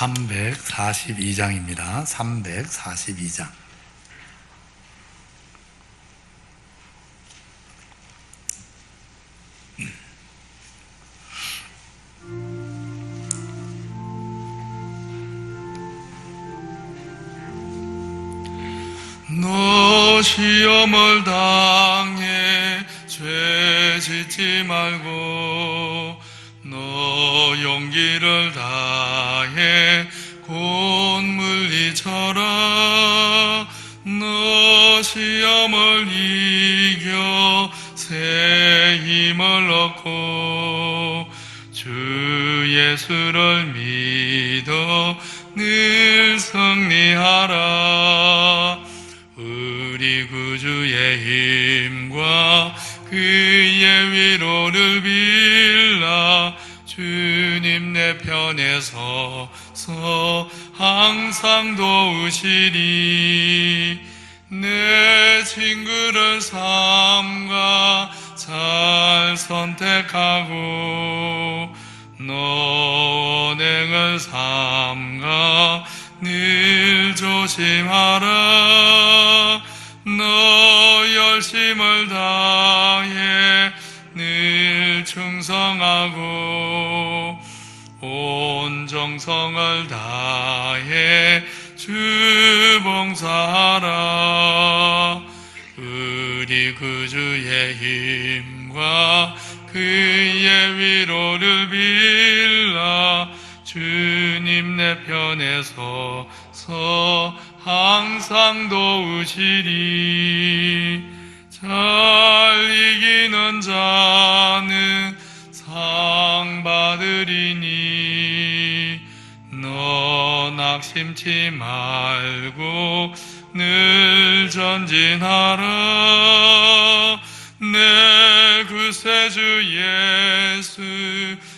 342장입니다. 342장. 너 시험을 당 믿어 늘 승리하라. 우리 구주의 힘과 그의 위로를 빌라. 주님 내 편에 서서 항상 도우시리. 내 친구를 삼가 잘 선택하고 너 은행을 삼가 늘 조심하라. 너 열심을 다해 늘 충성하고 온 정성을 다해 주 봉사하라. 우리 구주의 힘과 그의 위로를 빌라 주님 내 편에 서서 항상 도우시리. 잘 이기는 자는 상 받으리니. 너 낙심치 말고 늘 전진하라 내 구세주 예수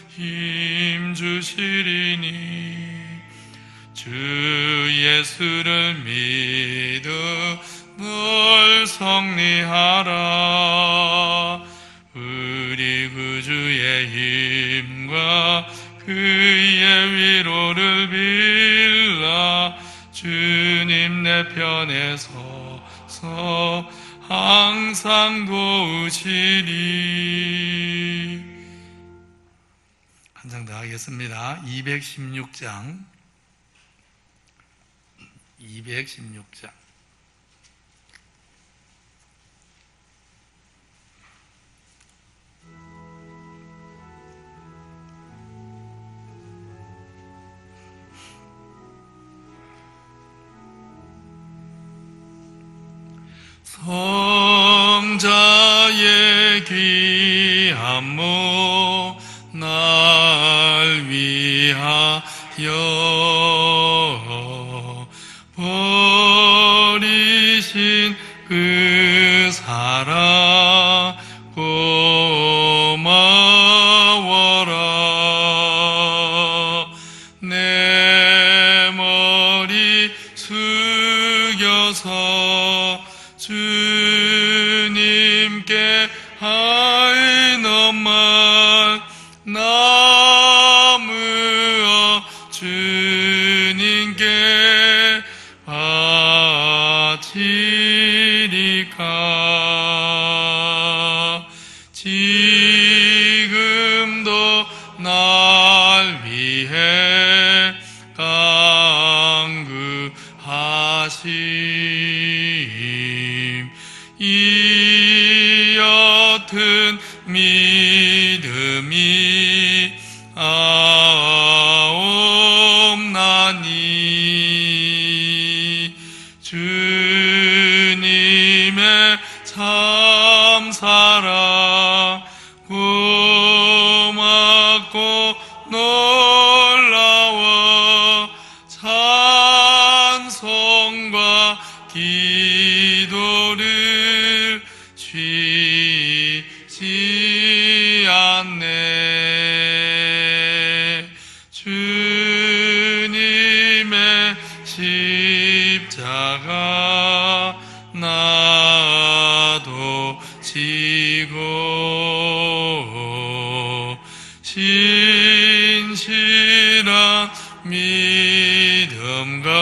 힘 주시리니. 주 예수를 믿어 널 성리하라. 우리 구주의 힘 하겠습니다. 216장 216장 성자의 귀 버 옅은 믿 믿음과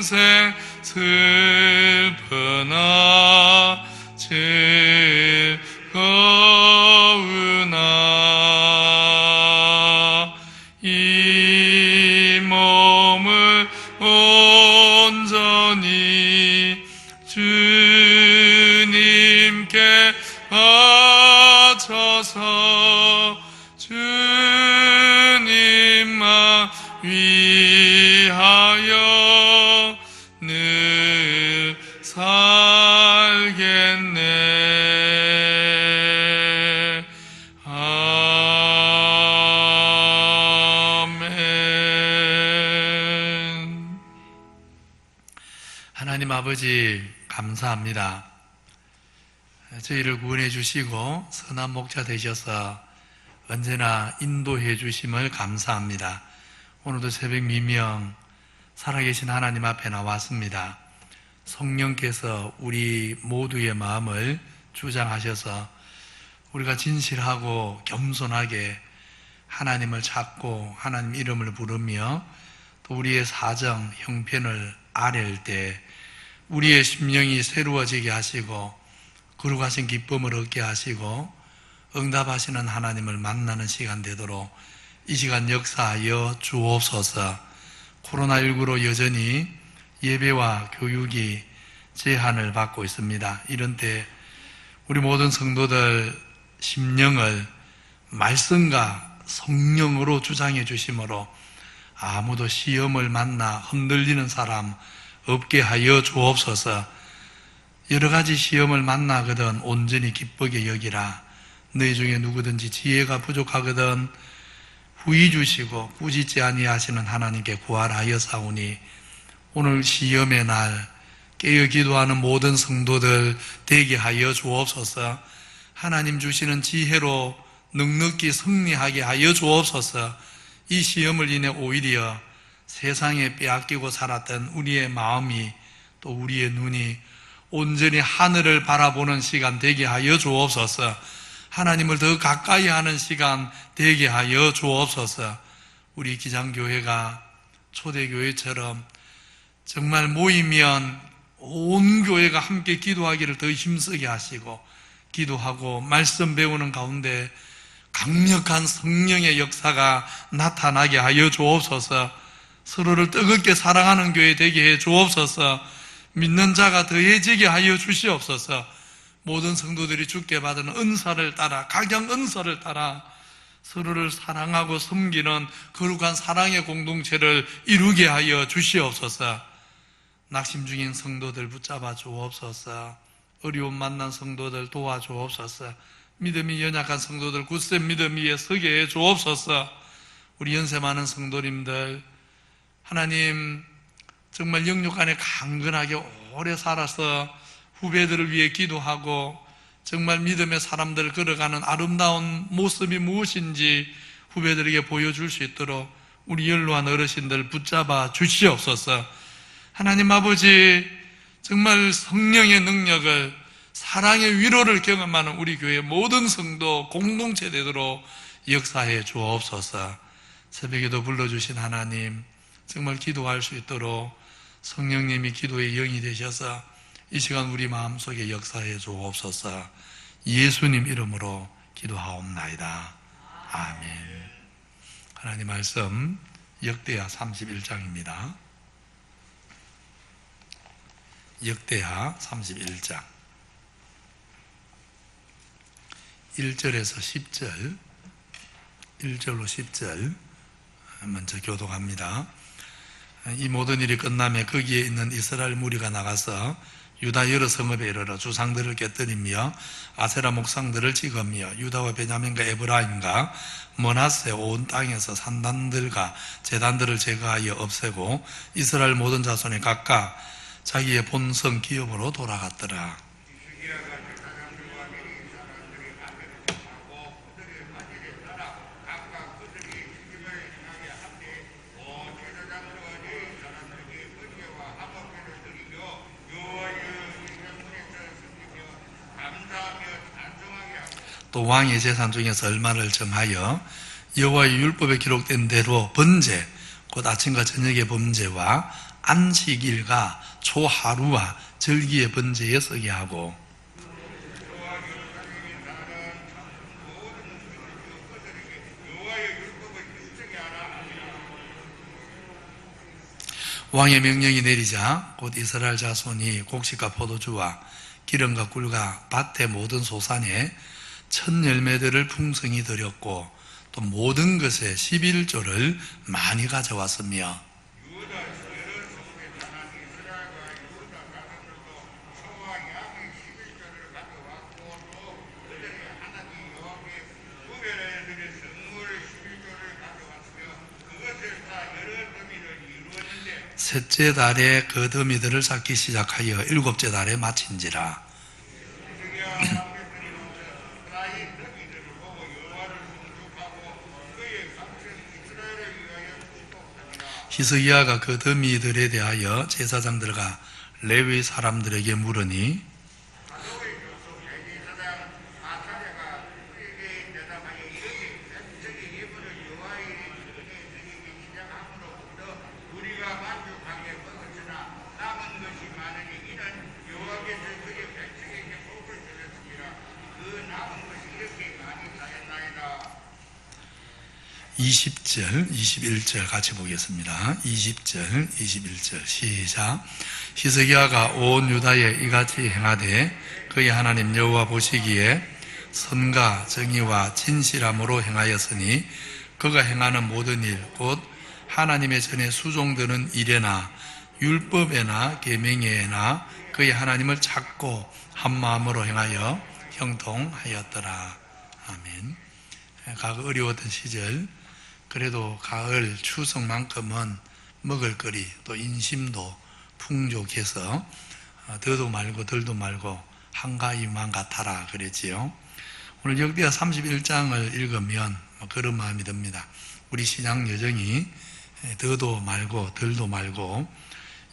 평생 슬프나 즐 감사합니다. 저희를 구원해 주시고 선한 목자 되셔서 언제나 인도해 주심을 감사합니다. 오늘도 새벽 미명 살아계신 하나님 앞에 나왔습니다. 성령께서 우리 모두의 마음을 주장하셔서 우리가 진실하고 겸손하게 하나님을 찾고 하나님 이름을 부르며 또 우리의 사정, 형편을 아랠 때 우리의 심령이 새로워지게 하시고 거룩하신 기쁨을 얻게 하시고 응답하시는 하나님을 만나는 시간 되도록 이 시간 역사하여 주옵소서 코로나19로 여전히 예배와 교육이 제한을 받고 있습니다. 이런 때 우리 모든 성도들 심령을 말씀과 성령으로 주장해 주심으로 아무도 시험을 만나 흔들리는 사람 없게 하여 주옵소서. 여러 가지 시험을 만나거든 온전히 기쁘게 여기라. 너희 중에 누구든지 지혜가 부족하거든 후이 주시고 꾸짖지 아니하시는 하나님께 구하하여 사오니 오늘 시험의 날 깨어 기도하는 모든 성도들 되게 하여 주옵소서. 하나님 주시는 지혜로 넉넉히 승리하게 하여 주옵소서. 이 시험을 인해 오히려 세상에 빼앗기고 살았던 우리의 마음이 또 우리의 눈이 온전히 하늘을 바라보는 시간 되게 하여 주옵소서. 하나님을 더 가까이 하는 시간 되게 하여 주옵소서. 우리 기장교회가 초대교회처럼 정말 모이면 온 교회가 함께 기도하기를 더 힘쓰게 하시고 기도하고 말씀 배우는 가운데 강력한 성령의 역사가 나타나게 하여 주옵소서 서로를 뜨겁게 사랑하는 교회 되게 해 주옵소서. 믿는 자가 더해지게 하여 주시옵소서. 모든 성도들이 주께 받은 은사를 따라 각양 은사를 따라 서로를 사랑하고 섬기는 거룩한 사랑의 공동체를 이루게 하여 주시옵소서. 낙심 중인 성도들 붙잡아 주옵소서. 어려움 만난 성도들 도와주옵소서. 믿음이 연약한 성도들 굳센 믿음 위에 서게 해 주옵소서. 우리 연세 많은 성도님들 하나님 정말 영육 안에 강건하게 오래 살아서 후배들을 위해 기도하고 정말 믿음의 사람들을 걸어가는 아름다운 모습이 무엇인지 후배들에게 보여줄 수 있도록 우리 연로한 어르신들 붙잡아 주시옵소서. 하나님 아버지 정말 성령의 능력을 사랑의 위로를 경험하는 우리 교회 모든 성도 공동체 되도록 역사해 주옵소서. 새벽에도 불러주신 하나님 정말 기도할 수 있도록 성령님이 기도의 영이 되셔서 이 시간 우리 마음속에 역사해 주옵소서 예수님 이름으로 기도하옵나이다. 아멘. 하나님 말씀 역대하 31장입니다. 역대하 31장 1절에서 10절 1절로 10절 먼저 교독합니다. 이 모든 일이 끝나며 거기에 있는 이스라엘 무리가 나가서 유다 여러 성읍에 이르러 주상들을 깨뜨리며 아세라 목상들을 찍으며 유다와 베냐민과 에브라임과 머나세 온 땅에서 산단들과 재단들을 제거하여 없애고 이스라엘 모든 자손이 각각 자기의 본성 기업으로 돌아갔더라. 또 왕의 재산 중에서 얼마를 정하여 여호와의 율법에 기록된 대로 번제 곧 아침과 저녁의 번제와 안식일과 초하루와 절기의 번제에 쓰게 하고. 왕의 명령이 내리자 곧 이스라엘 자손이 곡식과 포도주와 기름과 꿀과 밭의 모든 소산에 첫 열매들을 풍성히 드렸고 또 모든 것에 11조를 많이 가져왔으며 셋째 달에 그 더미들을 쌓기 시작하여 일곱째 달에 마친지라 히스기야가 그 더미들에 대하여 제사장들과 레위 사람들에게 물으니 이십 절 21절 같이 보겠습니다. 20절, 21절 시작. 히스기야가 온 유다에 이같이 행하되 그의 하나님 여호와 보시기에 선과 정의와 진실함으로 행하였으니 그가 행하는 모든 일 곧 하나님의 전에 수종드는 일에나 율법에나 계명에나 그의 하나님을 찾고 한 마음으로 행하여 형통하였더라. 아멘. 과거 어려웠던 시절 그래도 가을 추석만큼은 먹을거리 또 인심도 풍족해서 어, 더도 말고 덜도 말고 한가위만 같아라 그랬지요. 오늘 역대하 31장을 읽으면 뭐 그런 마음이 듭니다. 우리 신앙 여정이 더도 말고 덜도 말고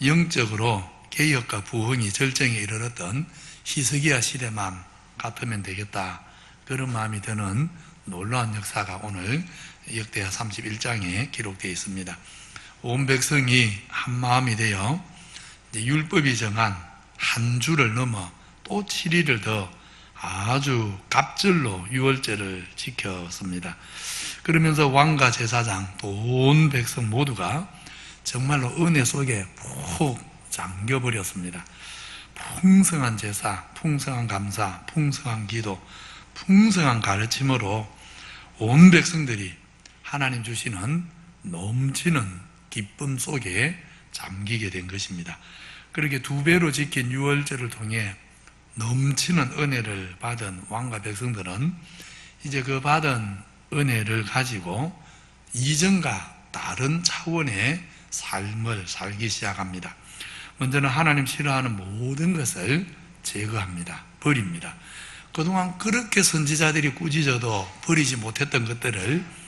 영적으로 개혁과 부흥이 절정에 이르렀던 히스기야 시대만 같으면 되겠다. 그런 마음이 드는 놀라운 역사가 오늘 역대하 31장에 기록되어 있습니다. 온 백성이 한 마음이 되어 율법이 정한 한 주를 넘어 또 7일을 더 아주 갑절로 유월제를 지켰습니다. 그러면서 왕과 제사장, 온 백성 모두가 정말로 은혜 속에 푹 잠겨 버렸습니다. 풍성한 제사, 풍성한 감사, 풍성한 기도, 풍성한 가르침으로 온 백성들이 하나님 주시는 넘치는 기쁨 속에 잠기게 된 것입니다. 그렇게 두 배로 지킨 유월절을 통해 넘치는 은혜를 받은 왕과 백성들은 이제 그 받은 은혜를 가지고 이전과 다른 차원의 삶을 살기 시작합니다. 먼저는 하나님 싫어하는 모든 것을 제거합니다. 버립니다. 그동안 그렇게 선지자들이 꾸짖어도 버리지 못했던 것들을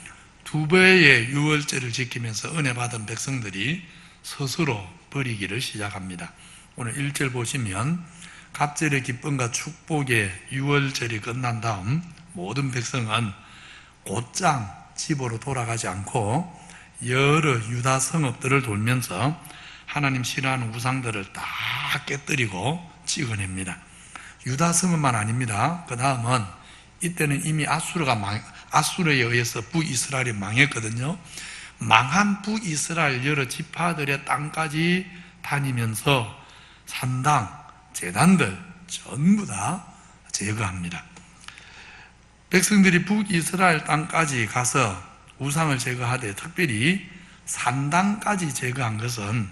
두 배의 유월제를 지키면서 은혜 받은 백성들이 스스로 버리기를 시작합니다. 오늘 1절 보시면 갑절의 기쁨과 축복의 유월절이 끝난 다음 모든 백성은 곧장 집으로 돌아가지 않고 여러 유다 성읍들을 돌면서 하나님 싫어하는 우상들을 다 깨뜨리고 찍어냅니다. 유다 성읍만 아닙니다. 그 다음은 이때는 이미 아수르가 망, 아수르에 의해서 북이스라엘이 망했거든요. 망한 북이스라엘 여러 지파들의 땅까지 다니면서 산당, 재단들 전부 다 제거합니다. 백성들이 북이스라엘 땅까지 가서 우상을 제거하되 특별히 산당까지 제거한 것은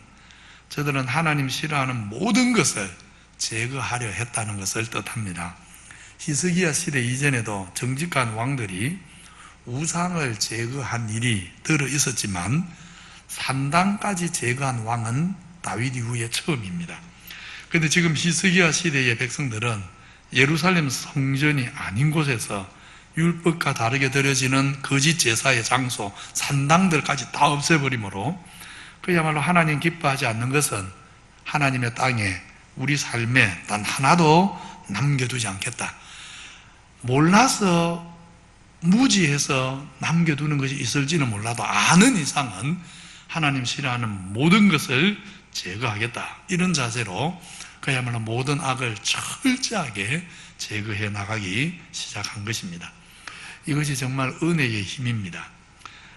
저들은 하나님 싫어하는 모든 것을 제거하려 했다는 것을 뜻합니다. 히스기야 시대 이전에도 정직한 왕들이 우상을 제거한 일이 들어 있었지만 산당까지 제거한 왕은 다윗 이후에 처음입니다. 그런데 지금 히스기야 시대의 백성들은 예루살렘 성전이 아닌 곳에서 율법과 다르게 드려지는 거짓 제사의 장소, 산당들까지 다 없애버리므로 그야말로 하나님 기뻐하지 않는 것은 하나님의 땅에 우리 삶에 단 하나도 남겨두지 않겠다. 몰라서 무지해서 남겨두는 것이 있을지는 몰라도 아는 이상은 하나님 싫어하는 모든 것을 제거하겠다. 이런 자세로 그야말로 모든 악을 철저하게 제거해 나가기 시작한 것입니다. 이것이 정말 은혜의 힘입니다.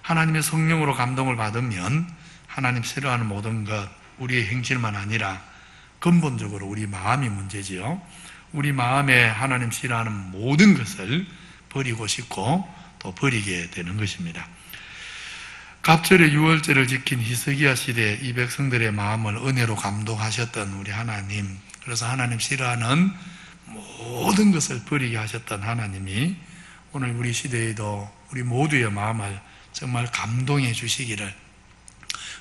하나님의 성령으로 감동을 받으면 하나님 싫어하는 모든 것, 우리의 행실만 아니라 근본적으로 우리 마음이 문제지요. 우리 마음에 하나님 싫어하는 모든 것을 버리고 싶고 또 버리게 되는 것입니다. 갑절의 유월절을 지킨 히스기야 시대 이 백성들의 마음을 은혜로 감동하셨던 우리 하나님, 그래서 하나님 싫어하는 모든 것을 버리게 하셨던 하나님이 오늘 우리 시대에도 우리 모두의 마음을 정말 감동해 주시기를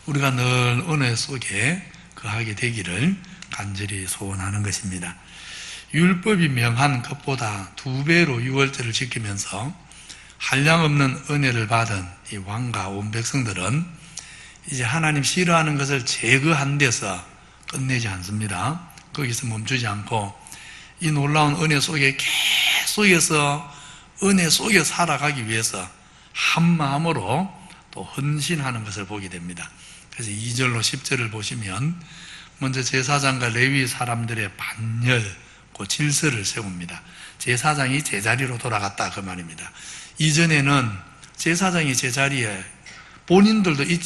우리가 늘 은혜 속에 거하게 되기를 간절히 소원하는 것입니다. 율법이 명한 것보다 두 배로 유월절을 지키면서 한량 없는 은혜를 받은 이 왕과 온 백성들은 이제 하나님 싫어하는 것을 제거한 데서 끝내지 않습니다. 거기서 멈추지 않고 이 놀라운 은혜 속에 계속해서 은혜 속에 살아가기 위해서 한 마음으로 또 헌신하는 것을 보게 됩니다. 그래서 2절로 10절을 보시면 먼저 제사장과 레위 사람들의 반열, 그 질서를 세웁니다. 제사장이 제자리로 돌아갔다 그 말입니다. 이전에는 제사장이 제자리에 본인들도 있,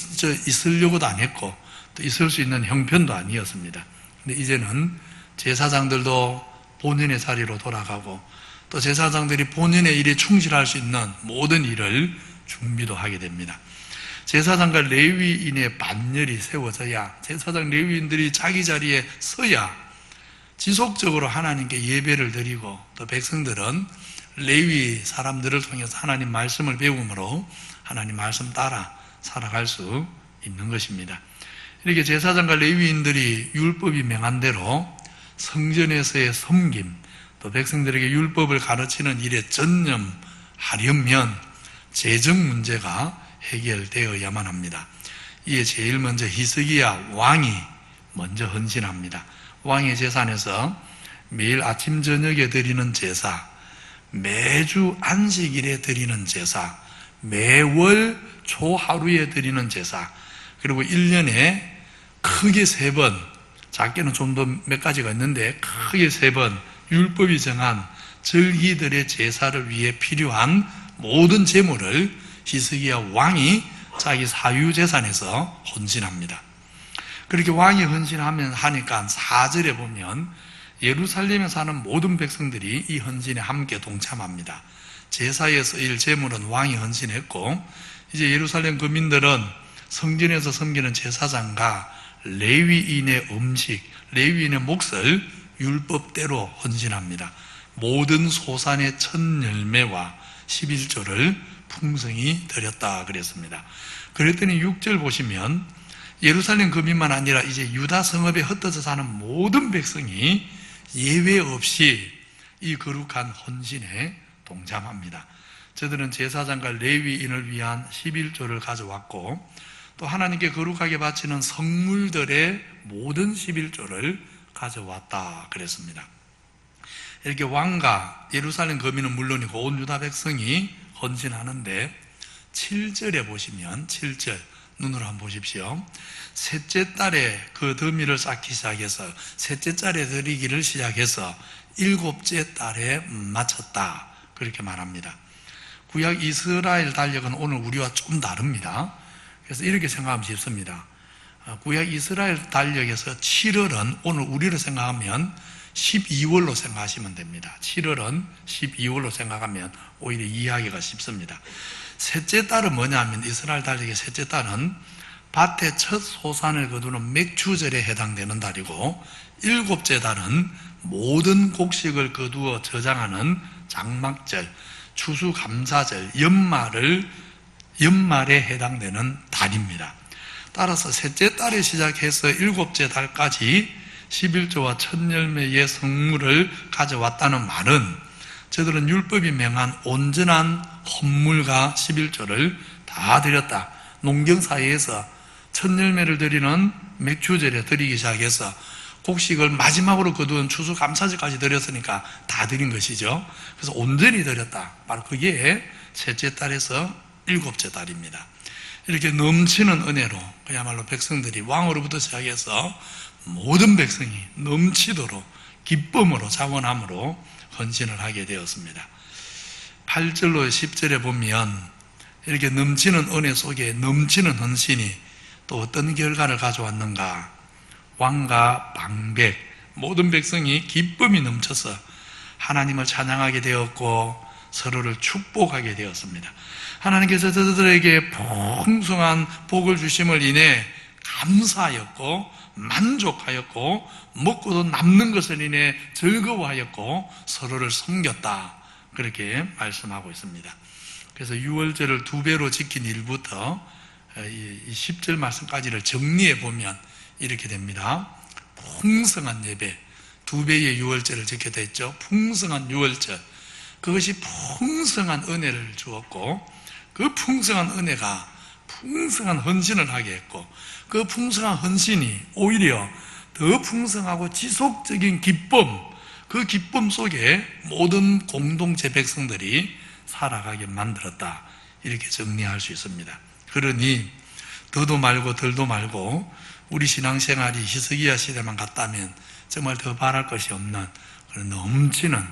있으려고도 안 했고 또 있을 수 있는 형편도 아니었습니다. 근데 이제는 제사장들도 본인의 자리로 돌아가고 또 제사장들이 본인의 일에 충실할 수 있는 모든 일을 준비도 하게 됩니다. 제사장과 레위인의 반열이 세워져야 제사장 레위인들이 자기 자리에 서야 지속적으로 하나님께 예배를 드리고 또 백성들은 레위 사람들을 통해서 하나님 말씀을 배움으로 하나님 말씀 따라 살아갈 수 있는 것입니다. 이렇게 제사장과 레위인들이 율법이 명한 대로 성전에서의 섬김, 또 백성들에게 율법을 가르치는 일에 전념하려면 재정 문제가 해결되어야만 합니다. 이에 제일 먼저 히스기야 왕이 먼저 헌신합니다. 왕의 재산에서 매일 아침 저녁에 드리는 제사, 매주 안식일에 드리는 제사, 매월 초하루에 드리는 제사, 그리고 1년에 크게 세 번, 작게는 좀 더 몇 가지가 있는데 크게 세 번 율법이 정한 절기들의 제사를 위해 필요한 모든 재물을 히스기야 왕이 자기 사유 재산에서 헌신합니다. 그렇게 왕이 헌신하면 하니까 4절에 보면 예루살렘에 사는 모든 백성들이 이 헌신에 함께 동참합니다. 제사에 쓰일 재물은 왕이 헌신했고 이제 예루살렘 거민들은 성전에서 섬기는 제사장과 레위인의 음식, 레위인의 몫을 율법대로 헌신합니다. 모든 소산의 첫 열매와 11조를 풍성히 드렸다 그랬습니다. 그랬더니 6절 보시면 예루살렘 거민만 아니라 이제 유다 성읍에 흩어져 사는 모든 백성이 예외 없이 이 거룩한 헌신에 동참합니다. 저들은 제사장과 레위인을 위한 11조를 가져왔고 또 하나님께 거룩하게 바치는 성물들의 모든 11조를 가져왔다 그랬습니다. 이렇게 왕과 예루살렘 거민은 물론이고 온 유다 백성이 헌신하는데 7절에 보시면 7절 눈으로 한번 보십시오. 셋째 달에 그 더미를 쌓기 시작해서 셋째 달에 드리기를 시작해서 일곱째 달에 마쳤다. 그렇게 말합니다. 구약 이스라엘 달력은 오늘 우리와 좀 다릅니다. 그래서 이렇게 생각하면 쉽습니다. 구약 이스라엘 달력에서 7월은 오늘 우리로 생각하면 12월로 생각하시면 됩니다. 7월은 12월로 생각하면 오히려 이해하기가 쉽습니다. 셋째 달은 뭐냐면 이스라엘 달력의 셋째 달은 밭의 첫 소산을 거두는 맥추절에 해당되는 달이고 일곱째 달은 모든 곡식을 거두어 저장하는 장막절, 추수감사절, 연말을 연말에 해당되는 달입니다. 따라서 셋째 달에 시작해서 일곱째 달까지 11조와 첫 열매의 성물을 가져왔다는 말은 저들은 율법이 명한 온전한 헌물과 11조를 다 드렸다. 농경사회에서 첫 열매를 드리는 맥주절에 드리기 시작해서 곡식을 마지막으로 거둔 추수감사절까지 드렸으니까 다 드린 것이죠. 그래서 온전히 드렸다. 바로 그게 셋째 달에서 일곱째 달입니다. 이렇게 넘치는 은혜로 그야말로 백성들이 왕으로부터 시작해서 모든 백성이 넘치도록 기쁨으로 자원함으로 헌신을 하게 되었습니다. 8절로 10절에 보면 이렇게 넘치는 은혜 속에 넘치는 헌신이 또 어떤 결과를 가져왔는가? 왕과 방백, 모든 백성이 기쁨이 넘쳐서 하나님을 찬양하게 되었고 서로를 축복하게 되었습니다. 하나님께서 저들에게 풍성한 복을 주심을 인해 감사하였고 만족하였고 먹고도 남는 것을 인해 즐거워하였고 서로를 섬겼다. 그렇게 말씀하고 있습니다. 그래서 6월절을 두 배로 지킨 일부터 이 10절 말씀까지를 정리해 보면 이렇게 됩니다. 풍성한 예배, 두 배의 6월절을 지켰다 했죠. 풍성한 6월절. 그것이 풍성한 은혜를 주었고, 그 풍성한 은혜가 풍성한 헌신을 하게 했고, 그 풍성한 헌신이 오히려 더 풍성하고 지속적인 기쁨, 그 기쁨 속에 모든 공동체 백성들이 살아가게 만들었다. 이렇게 정리할 수 있습니다. 그러니 더도 말고 덜도 말고 우리 신앙생활이 히스기야 시대만 갔다면 정말 더 바랄 것이 없는 그런 넘치는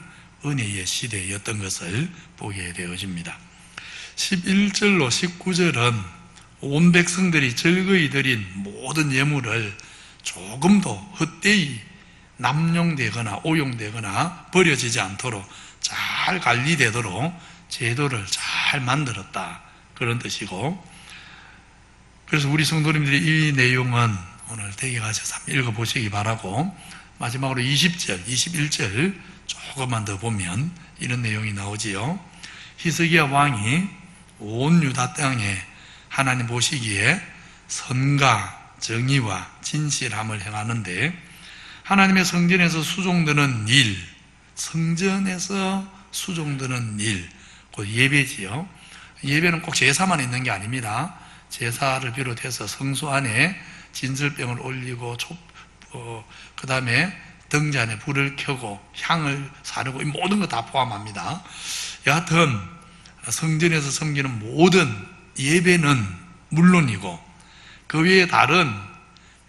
은혜의 시대였던 것을 보게 되어집니다. 11절로 19절은 온 백성들이 즐거이 드린 모든 예물을 조금도 헛되이 남용되거나 오용되거나 버려지지 않도록 잘 관리되도록 제도를 잘 만들었다. 그런 뜻이고 그래서 우리 성도님들이 이 내용은 오늘 댁에 가셔서 한번 읽어보시기 바라고 마지막으로 20절, 21절 조금만 더 보면 이런 내용이 나오지요. 히스기야 왕이 온 유다 땅에 하나님 보시기에 선과 정의와 진실함을 행하는데 하나님의 성전에서 수종드는 일, 성전에서 수종드는 일, 그 예배지요. 예배는 꼭 제사만 있는 게 아닙니다. 제사를 비롯해서 성소 안에 진설병을 올리고 어, 그 다음에 등잔에 불을 켜고 향을 사르고 이 모든 거 다 포함합니다. 여하튼 성전에서 섬기는 모든 예배는 물론이고 그 외에 다른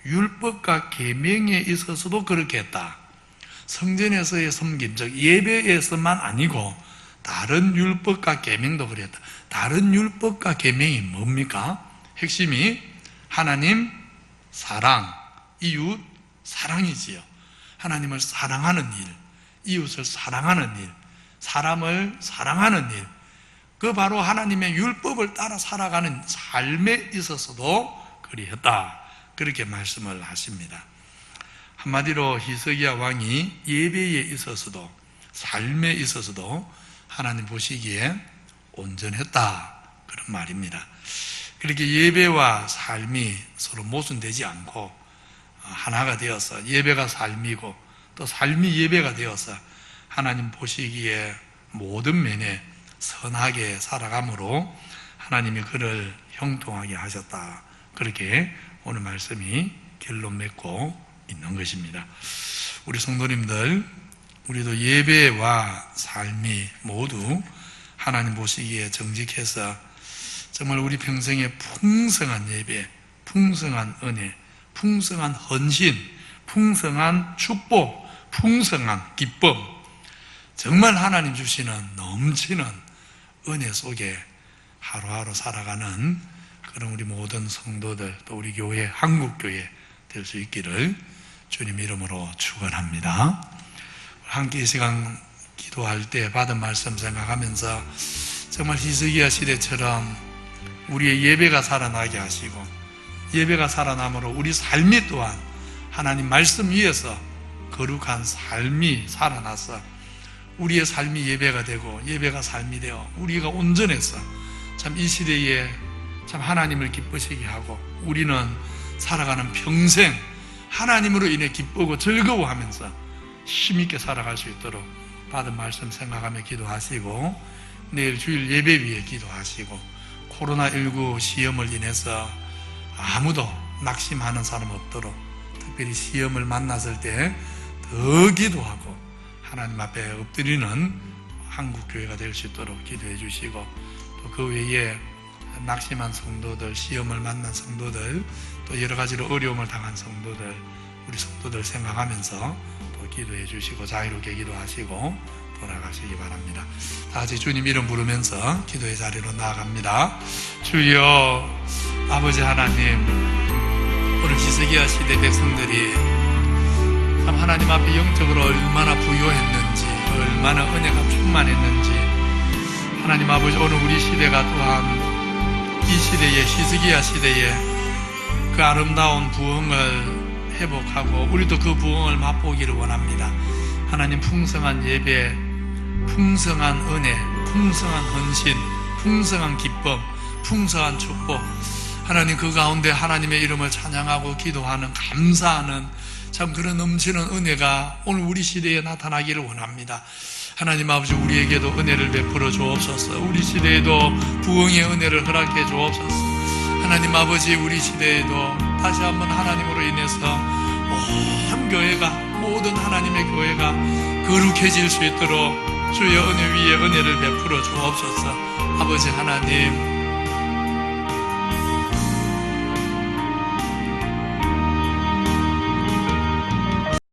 율법과 계명에 있어서도 그렇게 했다. 성전에서의 섬김, 즉 예배에서만 아니고 다른 율법과 계명도 그랬다. 다른 율법과 계명이 뭡니까? 핵심이 하나님 사랑, 이웃 사랑이지요. 하나님을 사랑하는 일, 이웃을 사랑하는 일, 사람을 사랑하는 일, 그 바로 하나님의 율법을 따라 살아가는 삶에 있어서도 그리했다. 그렇게 말씀을 하십니다. 한마디로 히스기야 왕이 예배에 있어서도 삶에 있어서도 하나님 보시기에 온전했다. 그런 말입니다. 그렇게 예배와 삶이 서로 모순되지 않고 하나가 되어서 예배가 삶이고 또 삶이 예배가 되어서 하나님 보시기에 모든 면에 선하게 살아감으로 하나님이 그를 형통하게 하셨다. 그렇게 오늘 말씀이 결론 맺고 있는 것입니다. 우리 성도님들, 우리도 예배와 삶이 모두 하나님 보시기에 정직해서 정말 우리 평생에 풍성한 예배, 풍성한 은혜, 풍성한 헌신, 풍성한 축복, 풍성한 기쁨, 정말 하나님 주시는 넘치는 은혜 속에 하루하루 살아가는 그런 우리 모든 성도들, 또 우리 교회, 한국 교회 될 수 있기를 주님 이름으로 축원합니다. 함께 이 시간 기도할 때 받은 말씀 생각하면서 정말 히스기야 시대처럼 우리의 예배가 살아나게 하시고 예배가 살아남으로 우리 삶이 또한 하나님 말씀 위에서 거룩한 삶이 살아나서 우리의 삶이 예배가 되고 예배가 삶이 되어 우리가 온전해서 참 이 시대에 참 하나님을 기쁘시게 하고 우리는 살아가는 평생 하나님으로 인해 기쁘고 즐거워하면서 힘있게 살아갈 수 있도록 받은 말씀 생각하며 기도하시고 내일 주일 예배 위에 기도하시고 코로나19 시험을 인해서 아무도 낙심하는 사람 없도록 특별히 시험을 만났을 때 더 기도하고 하나님 앞에 엎드리는 한국 교회가 될 수 있도록 기도해 주시고 또 그 외에 낙심한 성도들, 시험을 만난 성도들, 또 여러 가지로 어려움을 당한 성도들, 우리 성도들 생각하면서 또 기도해 주시고 자유롭게 기도하시고 돌아가시기 바랍니다. 다 같이 주님 이름 부르면서 기도의 자리로 나아갑니다. 주여 아버지 하나님 오늘 기스기야 시대 백성들이 참 하나님 앞에 영적으로 얼마나 부유했는지 얼마나 은혜가 충만했는지 하나님 아버지 오늘 우리 시대가 또한 이 시대에 히스기야 시대에 그 아름다운 부흥을 회복하고 우리도 그 부흥을 맛보기를 원합니다. 하나님 풍성한 예배, 풍성한 은혜, 풍성한 헌신, 풍성한 기쁨, 풍성한 축복. 하나님 그 가운데 하나님의 이름을 찬양하고 기도하는 감사하는 참 그런 넘치는 은혜가 오늘 우리 시대에 나타나기를 원합니다. 하나님 아버지 우리에게도 은혜를 베풀어 주옵소서. 우리 시대에도 부흥의 은혜를 허락해 주옵소서. 하나님 아버지 우리 시대에도 다시 한번 하나님으로 인해서 온 교회가 모든 하나님의 교회가 거룩해질 수 있도록 주의 은혜 위에 은혜를 베풀어 주옵소서. 아버지 하나님